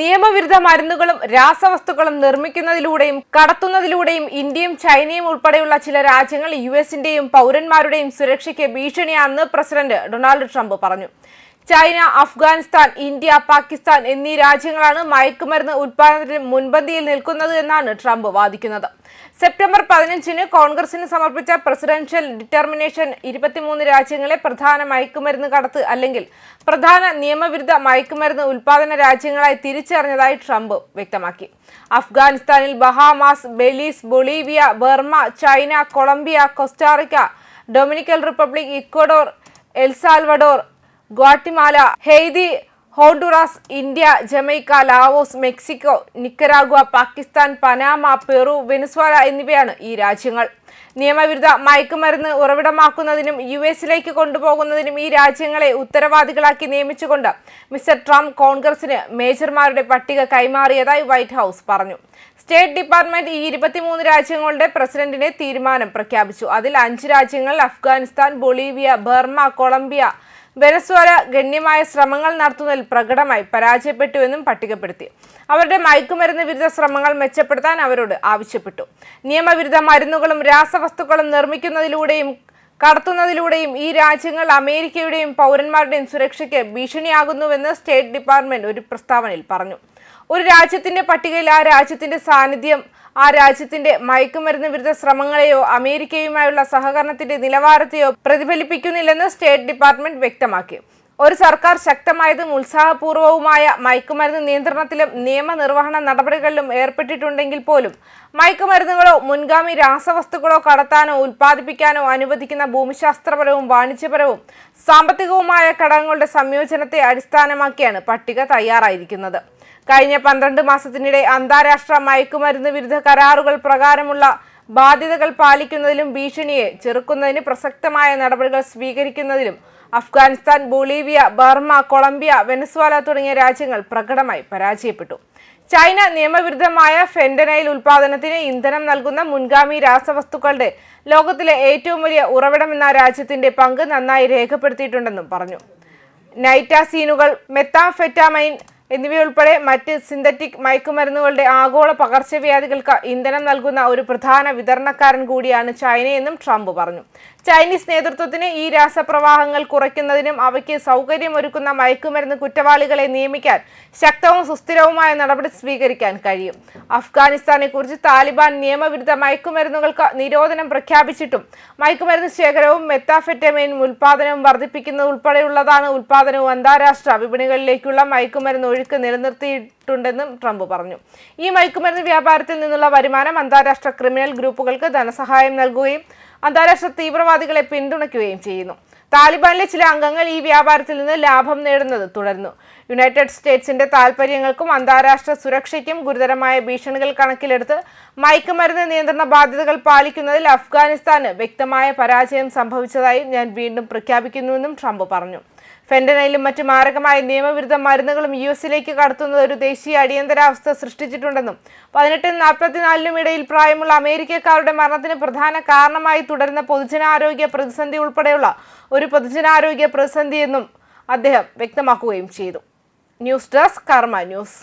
നിയമവിരുദ്ധ മരുന്നുകളും രാസവസ്തുക്കളും നിർമ്മിക്കുന്നതിലൂടെയും കടത്തുന്നതിലൂടെയും ഇന്ത്യയും ചൈനയും ഉൾപ്പെടെയുള്ള ചില രാജ്യങ്ങൾ യു എസിന്റെയും പൗരന്മാരുടെയും സുരക്ഷയ്ക്ക് ഭീഷണിയാണെന്ന് പ്രസിഡന്റ് ഡൊണാൾഡ് ട്രംപ് പറഞ്ഞു. ചൈന അഫ്ഗാനിസ്ഥാൻ ഇന്ത്യ പാകിസ്ഥാൻ എന്നീ രാജ്യങ്ങളാണ് മയക്കുമരുന്ന് ഉത്പാദനത്തിന് മുൻപന്തിയിൽ നിൽക്കുന്നത് എന്നാണ് ട്രംപ് വാദിക്കുന്നത്. സെപ്റ്റംബർ പതിനഞ്ചിന് കോൺഗ്രസിന് സമർപ്പിച്ച പ്രസിഡൻഷ്യൽ ഡിറ്റർമിനേഷൻ ഇരുപത്തിമൂന്ന് രാജ്യങ്ങളെ പ്രധാന മയക്കുമരുന്ന് കടത്ത് അല്ലെങ്കിൽ പ്രധാന നിയമവിരുദ്ധ മയക്കുമരുന്ന് ഉൽപാദന രാജ്യങ്ങളായി തിരിച്ചറിഞ്ഞതായി ട്രംപ് വ്യക്തമാക്കി. അഫ്ഗാനിസ്ഥാനിൽ Bahamas Belize Bolivia Burma China Colombia Costa Rica Dominican Republic Ecuador El Salvador Guatemala Haiti Honduras India Jamaica Laos Mexico Nicaragua Pakistan Panama Peru Venezuela എന്നിവയാണ് ഈ രാജ്യങ്ങൾ. നിയമവിരുദ്ധ മയക്കുമരുന്ന് ഉറവിടമാക്കുന്നതിനും യു എസിലേക്ക് കൊണ്ടുപോകുന്നതിനും ഈ രാജ്യങ്ങളെ ഉത്തരവാദികളാക്കി നിയമിച്ചുകൊണ്ട് മിസ്റ്റർ ട്രംപ് കോൺഗ്രസിന് മേജർമാരുടെ പട്ടിക കൈമാറിയതായി വൈറ്റ് ഹൌസ് പറഞ്ഞു. സ്റ്റേറ്റ് ഡിപ്പാർട്ട്മെന്റ് ഈ ഇരുപത്തിമൂന്ന് രാജ്യങ്ങളുടെ പ്രസിഡന്റിനെ തീരുമാനം പ്രഖ്യാപിച്ചു. അതിൽ അഞ്ച് രാജ്യങ്ങൾ Afghanistan Bolivia Burma Colombia Venezuela ഗണ്യമായ ശ്രമങ്ങൾ നടത്തുന്നതിൽ പ്രകടമായി പരാജയപ്പെട്ടുവെന്നും പട്ടികപ്പെടുത്തി. അവരുടെ മയക്കുമരുന്ന് വിരുദ്ധ ശ്രമങ്ങൾ മെച്ചപ്പെടുത്താൻ അവരോട് ആവശ്യപ്പെട്ടു. നിയമവിരുദ്ധ മരുന്നുകളും രാസവസ്തുക്കളും നിർമ്മിക്കുന്നതിലൂടെയും കടത്തുന്നതിലൂടെയും ഈ രാജ്യങ്ങൾ അമേരിക്കയുടെയും പൗരന്മാരുടെയും സുരക്ഷയ്ക്ക് ഭീഷണിയാകുന്നുവെന്ന് സ്റ്റേറ്റ് ഡിപ്പാർട്ട്മെന്റ് ഒരു പ്രസ്താവനയിൽ പറഞ്ഞു. ഒരു രാജ്യത്തിന്റെ പട്ടികയിൽ ആ രാജ്യത്തിന്റെ സാന്നിധ്യം ആ രാജ്യത്തിന്റെ മയക്കുമരുന്ന് വിരുദ്ധ ശ്രമങ്ങളെയോ അമേരിക്കയുമായുള്ള സഹകരണത്തിന്റെ നിലവാരത്തെയോ പ്രതിഫലിപ്പിക്കുന്നില്ലെന്ന് സ്റ്റേറ്റ് ഡിപ്പാർട്ട്മെന്റ് വ്യക്തമാക്കി. ഒരു സർക്കാർ ശക്തമായതും ഉത്സാഹപൂർവവുമായ മയക്കുമരുന്ന് നിയന്ത്രണത്തിലും നിയമനിർവഹണ നടപടികളിലും ഏർപ്പെട്ടിട്ടുണ്ടെങ്കിൽ പോലും മയക്കുമരുന്നുകളോ മുൻഗാമി രാസവസ്തുക്കളോ കടത്താനോ ഉൽപ്പാദിപ്പിക്കാനോ അനുവദിക്കുന്ന ഭൂമിശാസ്ത്രപരവും വാണിജ്യപരവും സാമ്പത്തികവുമായ ഘടകങ്ങളുടെ സംയോജനത്തെ അടിസ്ഥാനമാക്കിയാണ് പട്ടിക തയ്യാറായിരിക്കുന്നത്. കഴിഞ്ഞ പന്ത്രണ്ട് മാസത്തിനിടെ അന്താരാഷ്ട്ര മയക്കുമരുന്ന് വിരുദ്ധ കരാറുകൾ പ്രകാരമുള്ള ബാധ്യതകൾ പാലിക്കുന്നതിലും ഭീഷണിയെ ചെറുക്കുന്നതിന് പ്രസക്തമായ നടപടികൾ സ്വീകരിക്കുന്നതിലും Afghanistan Bolivia Burma Colombia Venezuela തുടങ്ങിയ രാജ്യങ്ങൾ പ്രകടമായി പരാജയപ്പെട്ടു. ചൈന നിയമവിരുദ്ധമായ ഫെൻഡനൈൽ ഉൽപാദനത്തിന് ഇന്ധനം നൽകുന്ന മുൻഗാമി രാസവസ്തുക്കളുടെ ലോകത്തിലെ ഏറ്റവും വലിയ ഉറവിടമെന്ന രാജ്യത്തിന്റെ പങ്ക് നന്നായി രേഖപ്പെടുത്തിയിട്ടുണ്ടെന്നും പറഞ്ഞു. നൈറ്റാസീനുകൾ മെത്താഫെറ്റാമൈൻ എന്നിവയുൾപ്പെടെ മറ്റ് സിന്തറ്റിക് മയക്കുമരുന്നുകളുടെ ആഗോള പകർച്ചവ്യാധികൾക്ക് ഇന്ധനം നൽകുന്ന ഒരു പ്രധാന വിതരണക്കാരൻ കൂടിയാണ് ചൈനയെന്നും ട്രംപ് പറഞ്ഞു. ചൈനീസ് നേതൃത്വത്തിന് ഈ രാസപ്രവാഹങ്ങൾ കുറയ്ക്കുന്നതിനും അവയ്ക്ക് സൗകര്യമൊരുക്കുന്ന മയക്കുമരുന്ന് കുറ്റവാളികളെ നിയമിക്കാൻ ശക്തവും സുസ്ഥിരവുമായ നടപടി സ്വീകരിക്കാൻ കഴിയും. അഫ്ഗാനിസ്ഥാനെ കുറിച്ച് താലിബാൻ നിയമവിരുദ്ധ മയക്കുമരുന്നുകൾക്ക് നിരോധനം പ്രഖ്യാപിച്ചിട്ടും മയക്കുമരുന്ന് ശേഖരവും മെത്താഫെറ്റമൈനും ഉൽപാദനവും വർദ്ധിപ്പിക്കുന്നത് ഉൾപ്പെടെയുള്ളതാണ് ഉൽപാദനവും അന്താരാഷ്ട്ര വിപണികളിലേക്കുള്ള മയക്കുമരുന്ന് ഒഴുക്ക് നിലനിർത്തിയിട്ടുണ്ടെന്നും ട്രംപ് പറഞ്ഞു. ഈ മയക്കുമരുന്ന് വ്യാപാരത്തിൽ നിന്നുള്ള വരുമാനം അന്താരാഷ്ട്ര ക്രിമിനൽ ഗ്രൂപ്പുകൾക്ക് ധനസഹായം നൽകുകയും അന്താരാഷ്ട്ര തീവ്രവാദികളെ പിന്തുണയ്ക്കുകയും ചെയ്യുന്നു. താലിബാനിലെ ചില അംഗങ്ങൾ ഈ വ്യാപാരത്തിൽ നിന്ന് ലാഭം നേടുന്നത് തുടരുന്നു. യുണൈറ്റഡ് സ്റ്റേറ്റ്സിന്റെ താൽപര്യങ്ങൾക്കും അന്താരാഷ്ട്ര സുരക്ഷയ്ക്കും ഗുരുതരമായ ഭീഷണികൾ കണക്കിലെടുത്ത് മയക്കുമരുന്ന് നിയന്ത്രണ ബാധ്യതകൾ പാലിക്കുന്നതിൽ അഫ്ഗാനിസ്ഥാന് വ്യക്തമായ പരാജയം സംഭവിച്ചതായി ഞാൻ വീണ്ടും പ്രഖ്യാപിക്കുന്നുവെന്നും ട്രംപ് പറഞ്ഞു. ഫെന്റനൈലും മറ്റു മാരകമായ നിയമവിരുദ്ധ മരുന്നുകളും യു എസിലേക്ക് കടത്തുന്നത് ഒരു ദേശീയ അടിയന്തരാവസ്ഥ സൃഷ്ടിച്ചിട്ടുണ്ടെന്നും പതിനെട്ടിനും നാൽപ്പത്തിനാലിനും ഇടയിൽ പ്രായമുള്ള അമേരിക്കക്കാരുടെ മരണത്തിന് പ്രധാന കാരണമായി തുടരുന്ന പൊതുജനാരോഗ്യ പ്രതിസന്ധി ഉൾപ്പെടെയുള്ള ഒരു പൊതുജനാരോഗ്യ പ്രതിസന്ധിയെന്നും അദ്ദേഹം വ്യക്തമാക്കുകയും ചെയ്തു. News desk Karma news.